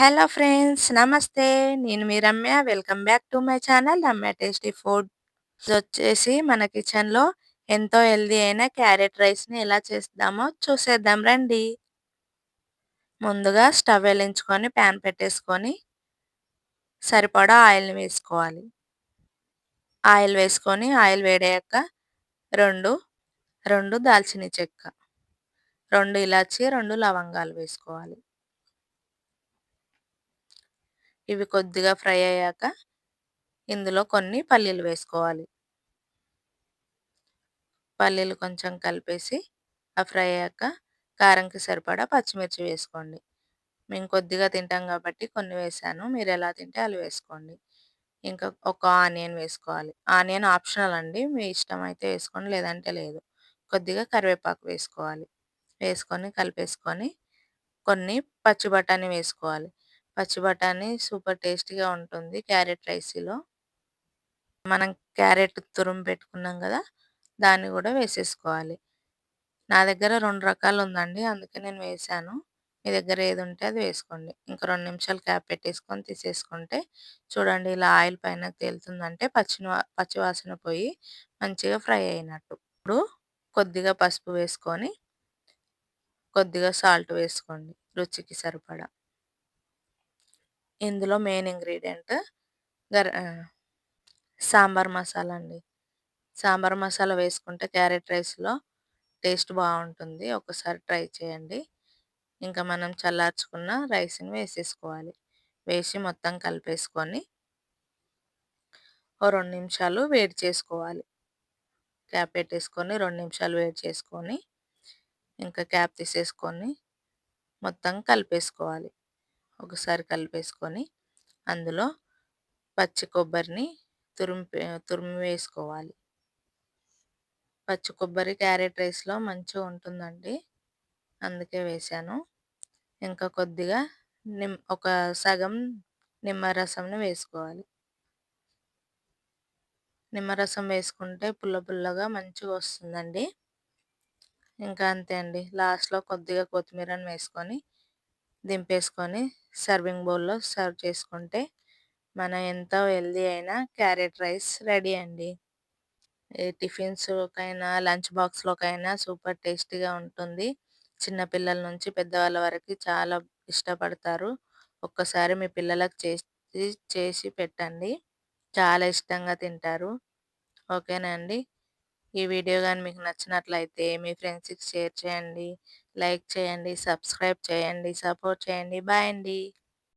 Hello friends నమస్తే. నేను మీ Ramya. Welcome back to my channel. Ramya tasty food వచ్చేసి మన కిచెన్లో ఎంతో హెల్దీ అయిన క్యారెట్ రైస్ని ఎలా చేద్దామో చూసేద్దాం రండి. ముందుగా స్టవ్ వెలించుకొని ప్యాన్ పెట్టేసుకొని సరిపడా ఆయిల్ని వేసుకోవాలి. ఆయిల్ వేసుకొని ఆయిల్ వేడయ్యాక రెండు రెండు దాల్చిన చెక్క రెండు ఇలాచి రెండు లవంగాలు వేసుకోవాలి. ఇవి కొద్దిగా ఫ్రై అయ్యాక ఇందులో కొన్ని పల్లీలు వేసుకోవాలి. పల్లీలు కొంచెం కలిపేసి ఆ ఫ్రై అయ్యాక కారంకి సరిపడా పచ్చిమిర్చి వేసుకోండి. మేము కొద్దిగా తింటాం కాబట్టి కొన్ని వేసాను. మీరు ఎలా తింటే అలా వేసుకోండి. ఇంకా ఒక ఆనియన్ వేసుకోవాలి. ఆనియన్ ఆప్షనల్ అండి. మీ ఇష్టం అయితే వేసుకోండి లేదంటే లేదు. కొద్దిగా కరివేపాకు వేసుకోవాలి. వేసుకొని కలిపేసుకొని కొన్ని పచ్చి బఠానీ వేసుకోవాలి. పచ్చి బఠానీ సూపర్ టేస్టీగా ఉంటుంది క్యారెట్ రైస్లో. మనం క్యారెట్ తురుము పెట్టుకున్నాం కదా దాన్ని కూడా వేసేసుకోవాలి. నా దగ్గర రెండు రకాలు ఉందండి అందుకే నేను వేసాను. మీ దగ్గర ఏది ఉంటే అది వేసుకోండి. ఇంకా రెండు నిమిషాలు క్యాప్ పెట్టేసుకొని తీసేసుకుంటే చూడండి ఇలా ఆయిల్ పైన తేలుతుందంటే పచ్చి పచ్చివాసన పోయి మంచిగా ఫ్రై అయినట్టు. ఇప్పుడు కొద్దిగా పసుపు వేసుకొని కొద్దిగా సాల్ట్ వేసుకోండి రుచికి సరిపడా. ఇందులో మెయిన్ ఇంగ్రీడియంట్ గర సాంబార్ మసాలా అండి సాంబార్ మసాలా వేసుకుంటే క్యారెట్ రైస్లో టేస్ట్ బాగుంటుంది. ఒకసారి ట్రై చేయండి. ఇంకా మనం చల్లార్చుకున్న రైస్ని వేసేసుకోవాలి. వేసి మొత్తం కలిపేసుకొని ఓ రెండు నిమిషాలు వేడి చేసుకోవాలి. క్యాప్ పెట్టేసుకొని రెండు నిమిషాలు వేడి చేసుకొని ఇంకా క్యాప్ తీసేసుకొని మొత్తం కలిపేసుకోవాలి. ఒకసారి కలిపేసుకొని అందులో పచ్చి కొబ్బరిని తురుము తురుము వేసుకోవాలి పచ్చి కొబ్బరి క్యారెట్ రైస్లో మంచిగా ఉంటుందండి. అందుకే వేసాను. ఇంకా కొద్దిగా నిమ్ ఒక సగం నిమ్మరసంని వేసుకోవాలి. నిమ్మరసం వేసుకుంటే పుల్ల పుల్లగా మంచిగా వస్తుందండి. ఇంకా అంతే అండి. లాస్ట్లో కొద్దిగా కొత్తిమీరని వేసుకొని దింపేసుకొని సర్వింగ్ బౌల్లో సర్వ్ చేసుకుంటే మన ఎంతో హెల్దీ అయిన క్యారెట్ రైస్ రెడీ అండి. ఏ టిఫిన్స్లోకైనా లంచ్ బాక్స్లోకైనా సూపర్ టేస్టీగా ఉంటుంది. చిన్నపిల్లల నుంచి పెద్దవాళ్ళ వరకు చాలా ఇష్టపడతారు. ఒక్కసారి మీ పిల్లలకు చేసి చేసి పెట్టండి. చాలా ఇష్టంగా తింటారు. ఓకేనా అండి? ఈ వీడియో కానీ మీకు నచ్చినట్లయితే మీ ఫ్రెండ్స్కి షేర్ చేయండి. లైక్ చేయండి సబ్స్క్రైబ్ చేయండి సపోర్ట్ చేయండి. బాయ్ అండి.